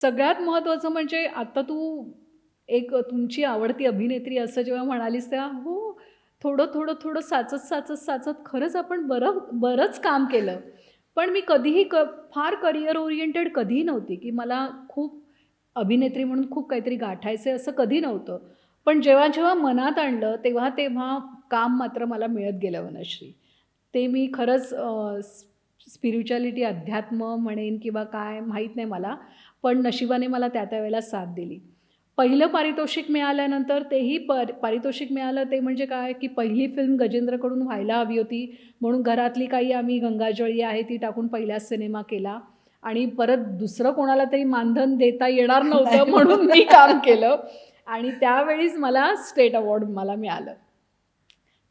सगळ्यात महत्त्वाचं म्हणजे आता तू एक तुमची आवडती अभिनेत्री असं जेव्हा म्हणालीस तेव्हा हो थोडं थोडं थोडं साचत साचत साचत खरंच आपण बरं बरंच काम केलं. पण मी कधीही क फार करिअर ओरिएंटेड कधीही नव्हती की मला खूप अभिनेत्री म्हणून खूप काहीतरी गाठायचं असं कधी नव्हतं. पण जेव्हा जेव्हा मनात आणलं तेव्हा तेव्हा काम मात्र मला मिळत गेलं वनश्री. ते मी खरंच स्पिरिच्युअलिटी अध्यात्म म्हणेन किंवा काय माहीत नाही मला पण नशिबाने मला त्या त्यावेळेला साथ दिली. पहिलं पारितोषिक मिळाल्यानंतर तेही पर पारितोषिक मिळालं ते म्हणजे काय? की पहिली फिल्म गजेंद्रकडून व्हायला हवी होती म्हणून घरातली काही आम्ही गंगाजळी आहे ती टाकून पहिलाच सिनेमा केला आणि परत दुसरं कोणाला तरी मानधन देता येणार नव्हतं म्हणून मी काम केलं आणि त्यावेळीच मला स्टेट अवॉर्ड मला मिळालं.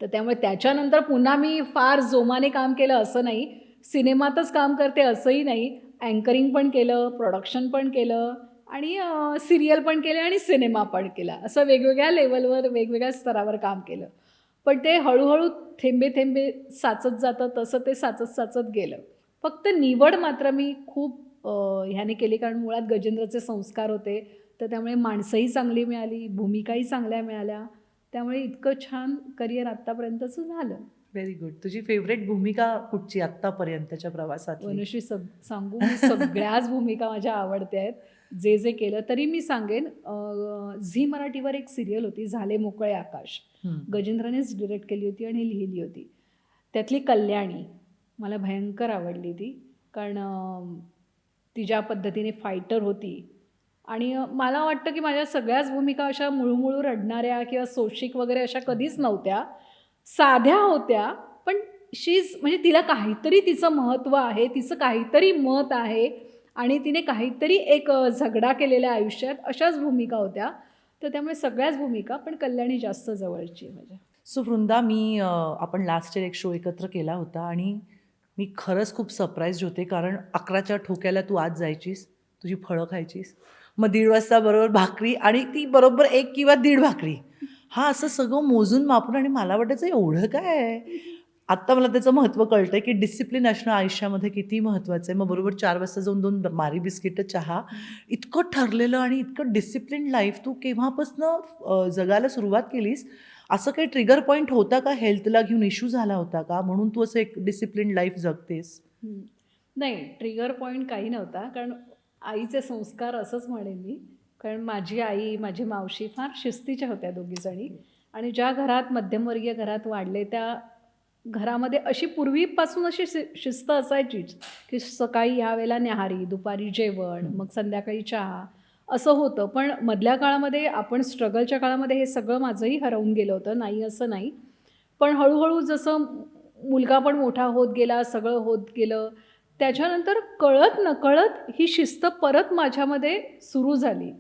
तर त्यामुळे त्याच्यानंतर पुन्हा मी फार जोमाने काम केलं असं नाही सिनेमातच काम करते असंही नाही. अँकरिंग पण केलं प्रोडक्शन पण केलं आणि सिरियल पण केले आणि सिनेमा पण केला. असं वेगवेगळ्या लेवलवर वेगवेगळ्या स्तरावर काम केलं. पण ते हळूहळू थेंबे थेंबे साचत जातं तसं ते साचत साचत गेलं. फक्त निवड मात्र मी खूप ह्याने केली कारण मुळात गजेंद्रचे संस्कार होते. तर त्यामुळे माणसंही चांगली मिळाली भूमिकाही चांगल्या मिळाल्या. त्यामुळे इतकं छान करिअर आत्तापर्यंतचं झालं. व्हेरी गुड तुझी फेवरेट भूमिका कुठची आत्तापर्यंतच्या प्रवासात वनुश्री सग सांगू मी सगळ्याच भूमिका माझ्या आवडत्या आहेत. जे जे केलं तरी मी सांगेन झी मराठीवर एक सिरियल होती झाले मोकळे आकाश. गजेंद्रनेच डिरेक्ट केली होती आणि लिहिली होती. त्यातली कल्याणी मला भयंकर आवडली ती. कारण ती ज्या पद्धतीने फायटर होती आणि मला वाटतं की माझ्या सगळ्याच भूमिका अशा मुळूमुळू रडणाऱ्या किंवा सोशिक वगैरे अशा कधीच नव्हत्या. साध्या होत्या पण शीज म्हणजे तिला काहीतरी तिचं महत्त्व आहे तिचं काहीतरी मत आहे आणि तिने काहीतरी एक झगडा केलेल्या आयुष्यात अशाच भूमिका होत्या. तर त्यामुळे सगळ्याच भूमिका पण कल्याणी जास्त जवळची आहे माझ्या. सो वृंदा मी आपण लास्ट इयर एक शो एकत्र केला होता आणि मी खरंच खूप सरप्राईज होते कारण अकराच्या ठोक्याला तू आज जायचीस तुझी फळं खायचीस. मग दीड वाजता बरोबर भाकरी आणि ती बरोबर एक किंवा दीड भाकरी. हा असं सगळं मोजून मापून आणि मला वाटायचं एवढं काय? आहे आत्ता मला त्याचं महत्त्व कळतं आहे की डिसिप्लिन असणं आयुष्यामध्ये किती महत्त्वाचं आहे. मग बरोबर चार वाजता जाऊन दोन मारी बिस्किटं चहा इतकं ठरलेलं आणि इतकं डिसिप्लिन लाईफ तू केव्हापासनं जगायला सुरुवात केलीस? असं काही ट्रिगर पॉईंट होता का? हेल्थला घेऊन इश्यू झाला होता का? म्हणून तू असं एक डिसिप्लिन लाईफ जगतेस. नाही ट्रिगर पॉईंट काही नव्हता. कारण आईचे संस्कार असंच म्हणेन मी. कारण माझी आई माझी मावशी फार शिस्तीच्या होत्या दोघीजणी. आणि ज्या घरात मध्यमवर्गीय घरात वाढले त्या घरामध्ये अशी पूर्वीपासून अशी शि शिस्त असायचीच की सकाळी ह्या वेळेला न्याहारी दुपारी जेवण मग संध्याकाळी चहा असं होतं. पण मधल्या काळामध्ये आपण स्ट्रगलच्या काळामध्ये हे सगळं माझंही हरवून गेलं होतं नाही असं नाही. पण हळूहळू जसं मुलगा पण मोठा होत गेला सगळं होत गेलं त्याच्यानंतर कळत नकळत ही शिस्त परत माझ्यामध्ये सुरू झाली.